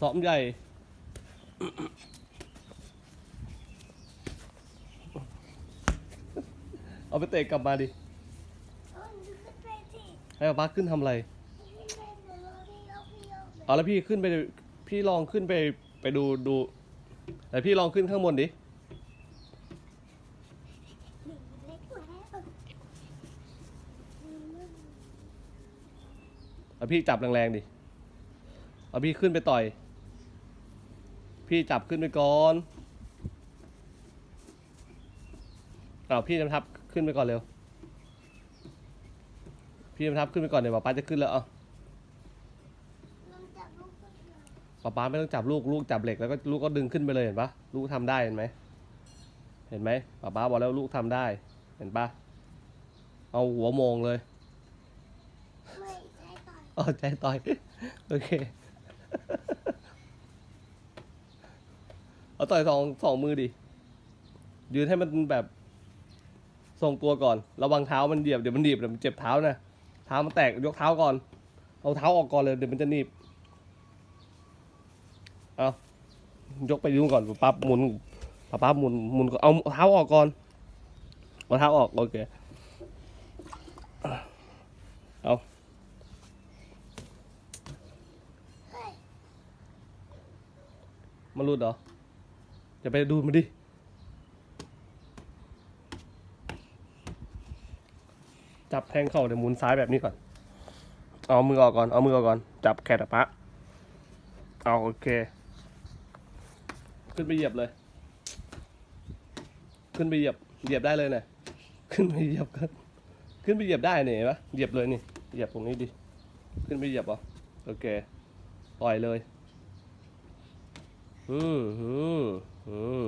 ซ้อมใหญ่ เอาไปเตะกลับมาดิเอาหนูขึ้นไปสิให้ป๊าขึ้นทำอะไร เอาแล้วพี่ขึ้นไป พี่ลองขึ้นไปไปดูดูแต่พี่ลองขึ้นข้างบนดิ เอาพี่จับแรงๆดิ เอาพี่ขึ้นไปต่อย พี่จับขึ้นไปก่อนเอาพี่นำทับขึ้นไปก่อนเร็ว พี่นำทับขึ้นไปก่อนเดี๋ยวป๊าป๊าจะขึ้นแล้วเอาลองจับลูกก็ได้ป๊าป๊าไม่ต้องจับลูกลูกจับเหล็กแล้วก็ลูกก็ดึงขึ้นไปเลยเห็นปะลูกทำได้เห็นไหมเห็นไหมป๊าป๊าบอกแล้วลูกทำได้ เห็นปะเอาหัวโมงเลย ไม่ใช่ต่อยอ๋อใจต่อย โอเค เอาต่อยสองสองมือดิยืนให้มันแบบทรงตัวก่อน ระวังเท้ามันเหยียบเดี๋ยวมันหนีบเดี๋ยวมันเจ็บเท้านะเท้ามันแตกยกเท้าก่อน เอาเท้าออกก่อนเลยเดี๋ยวมันจะหนีบเอายกไปยุ่งก่อนปั๊บหมุนปั๊บหมุนหมุนเอาเท้าออกก่อนเอาเท้าออกโอเคเอาเฮ้ยมันรุดเหรอ จะไปดูมันดิ จับแทงเข่าเดี๋ยวหมุนซ้ายแบบนี้ก่อน เอามือออกก่อน เอามือออกก่อน จับแขนปะเอาโอเค ขึ้นไปเหยียบเลย ขึ้นไปเหยียบ เหยียบได้เลยเนี่ยขึ้นไปเหยียบกันขึ้นไปเหยียบได้เนี่ยเห็นปะเหยียบเลยนี่ เหยียบตรงนี้ดิ ขึ้นไปเหยียบเหรอโอเค ปล่อยเลย อืมอืมอืม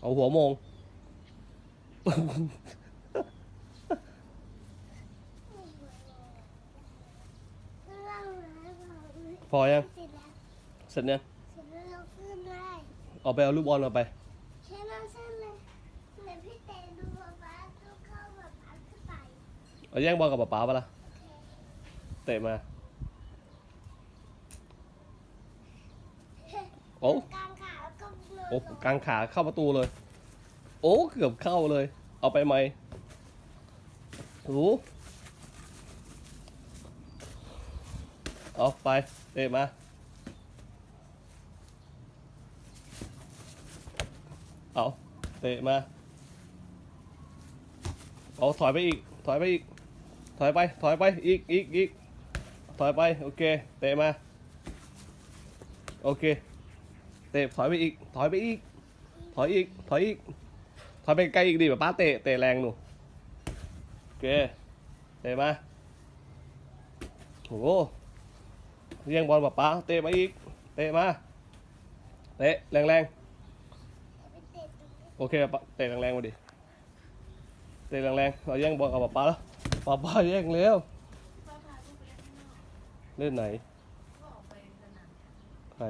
เอาหัวมงข้างพอยัง เสร็จแล้วเสร็จยังเสร็จแล้วเราขึ้นได้เอาไปเอาลูกบอลมาไป แค่นั้นเส้นเลยเดี๋ยวพี่เตะดูป๊าป๊าดูเข้าแบบป๊าขึ้นไปเอาแย่งบอลกับป๊าป๊าปะล่ะ เตะมา โอ้กลางขาแล้วก็เนินโอ้กลางขาเข้าประตูเลย โอ้เกือบเข้าเลย เอาไปไหมโอ้เอาไปเตะมาเอาเตะมาเอาถอยไปอีก ถอยไปอีก ถอยไป ถอยไป อีก อีก อีก ถอยไป โอเค เตะมา โอเค เตะถอยไปอีก ถอยไปอีก ถอยอีก ถอยอีก ถอยไปไกลอีกดิแบบป้าเตะ เตะแรงหนูโอเค เตะมาโอ้โหเรียงบอลแบบป้าเตะมาอีก เตะมา เตะแรงแรงๆโอเคปะเตะแรงๆมาดิ เตะแรงๆเราแย่งบอลกับป๊าป๊าแล้วป๊าป๊าแย่งเร็วเล่นไหนใคร